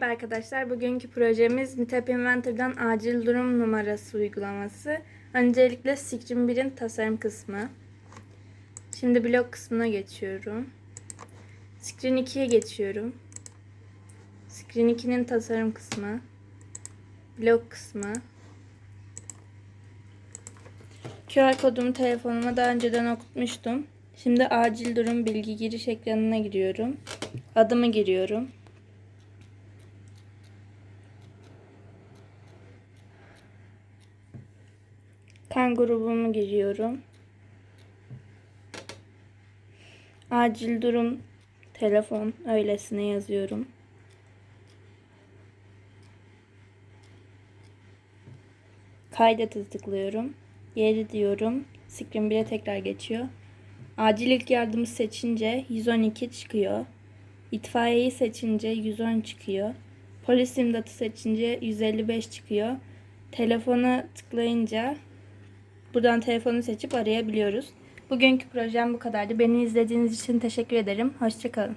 Merhaba arkadaşlar. Bugünkü projemiz Meetup Inventor'dan acil durum numarası uygulaması. Öncelikle Screen 1'in tasarım kısmı. Şimdi blok kısmına geçiyorum. Screen 2'ye geçiyorum. Screen 2'nin tasarım kısmı. Blok kısmı. QR kodumu telefonuma daha önceden okutmuştum. Şimdi acil durum bilgi giriş ekranına giriyorum. Adımı giriyorum. Kan grubumu giriyorum. Acil durum telefon öylesine yazıyorum. Kaydete tıklıyorum. Yeri diyorum. Screen 1'e tekrar geçiyor. Acil ilk yardımı seçince 112 çıkıyor. İtfaiyeyi seçince 110 çıkıyor. Polis imdatı seçince 155 çıkıyor. Telefona tıklayınca buradan telefonu seçip arayabiliyoruz. Bugünkü projem bu kadardı. Beni izlediğiniz için teşekkür ederim. Hoşçakalın.